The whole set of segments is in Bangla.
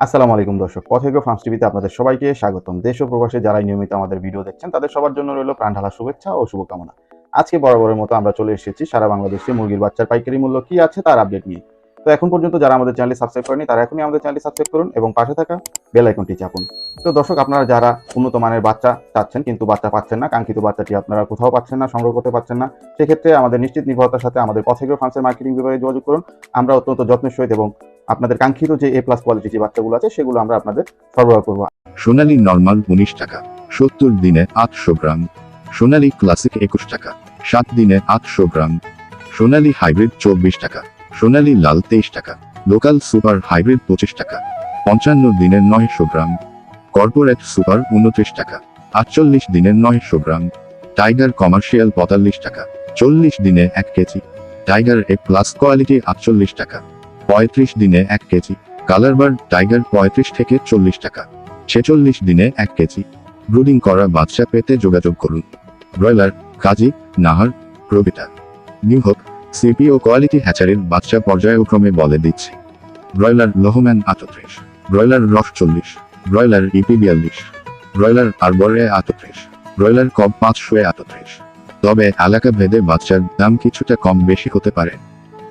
আসসালামু আলাইকুম দর্শক পথেগ্র ফার্মস টিভিতে আপনাদের সবাইকে স্বাগতম। দেশ ও প্রবাসে যারাই নিয়মিত আমাদের ভিডিও দেখছেন, তাদের সবার জন্য রইল প্রাণঢালা শুভেচ্ছা ও শুভকামনা। আজকে বরাবরের মতো আমরা চলে এসেছি সারা বাংলাদেশে মুরগির বাচ্চার পাইকারি মূল্য কি আছে তার আপডেট নিয়ে। তো এখন পর্যন্ত যারা আমাদের চ্যানেল সাবস্ক্রাইব করেনি তারা এখনই আমাদের চ্যানেল সাবস্ক্রাইব করুন এবং পাশে থাকা বেল আইকনটি চাপুন। তো দর্শক, আপনারা যারা উন্নত মানের বাচ্চা চাচ্ছেন, কিন্তু বাচ্চা পাচ্ছেন না, কাঙ্ক্ষিত বাচ্চাটি আপনারা কোথাও পাচ্ছেন না, সংগ্রহ করতে পারছেন না, সেক্ষেত্রে আমাদের নিশ্চিত নির্ভরতার সাথে আমাদের পথেগ্র ফার্মসের মার্কেটিং বিভাগে যোগাযোগ করুন। আমরা অত্যন্ত যত্নের সহিত এবং আপনাদের কাঙ্ক্ষিত যে এ প্লাস কোয়ালিটি যে বাচ্চাগুলো আছে, সেগুলো আমরা আপনাদের সরবরাহ করব। সোনালী নর্মাল উনিশ টাকা, সত্তর দিনে আটশো গ্রাম। সোনালী ক্লাসিক একুশ টাকা, সাত দিনে আটশো গ্রাম। সোনালী হাইব্রিড চব্বিশ টাকা, সোনালী লাল তেইশ টাকা লোকাল সুপার হাইব্রিড পঁচিশ টাকা। পঞ্চান্ন দিনের নয়শো গ্রাম। কর্পোরেট সুপার উনত্রিশ টাকা। আটচল্লিশ দিনের নয়শো গ্রাম। টাইগার কমার্শিয়াল পঁয়তাল্লিশ টাকা। চল্লিশ দিনে এক KG. Tiger A plus quality আটচল্লিশ টাকা। পঁয়ত্রিশ দিনে এক কেজি। কালারবার টাইগার পঁয়ত্রিশ থেকে চল্লিশ টাকা। ছেচল্লিশ দিনে এক কেজি। ব্রুডিং করা বাচ্চা পেতে যোগাযোগ করুন। Broiler, Kazi, Nahar, Provita. New hope CP ও কোয়ালিটি হ্যাচারির বাচ্চা পর্যায়ক্রমে বলে দিচ্ছি। ব্রয়লার লোহম্যান আটত্রিশ। ব্রয়লার রস চল্লিশ, ব্রয়লার ইপি বিয়াল্লিশ, ব্রয়লার আরবরে আটত্রিশ, ব্রয়লার কব পাঁচশো আটত্রিশ। তবে এলাকা ভেদে বাচ্চার দাম কিছুটা কম বেশি হতে পারে।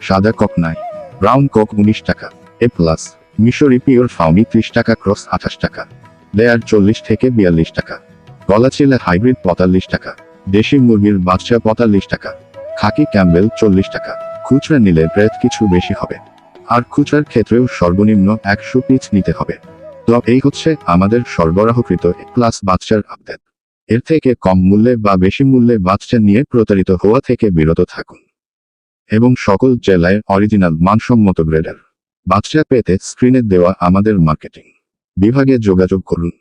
সাদা কক নাই, ব্রাউন কক উনিশ টাকা, এ প্লাস, মিশরি পিওর ফাউমি ত্রিশ টাকা, ক্রস আঠাশ টাকা, লেয়ার চল্লিশ থেকে বিয়াল্লিশ টাকা, গলাচিলা হাইব্রিড পঁয়তাল্লিশ টাকা, দেশি মুরগির বাচ্চা পঁয়তাল্লিশ টাকা, খাকি ক্যাম্বেল চল্লিশ টাকা, খুচরা নিলে রেট কিছু বেশি হবে। আর খুচরার ক্ষেত্রেও সর্বনিম্ন একশো পিচ নিতে হবে। তো এই হচ্ছে আমাদের সরবরাহকৃত প্লাস বাচ্চার আপডেট এর থেকে কম মূল্যে বা বেশি মূল্যে বাচ্চা নিয়ে প্রতারিত হওয়া থেকে বিরত থাকুন। এবং সকল জেলায় অরিজিনাল মানসম্মত গ্রেডার বাচ্চা পেতে স্ক্রিনে দেওয়া আমাদের মার্কেটিং বিভাগে যোগাযোগ করুন।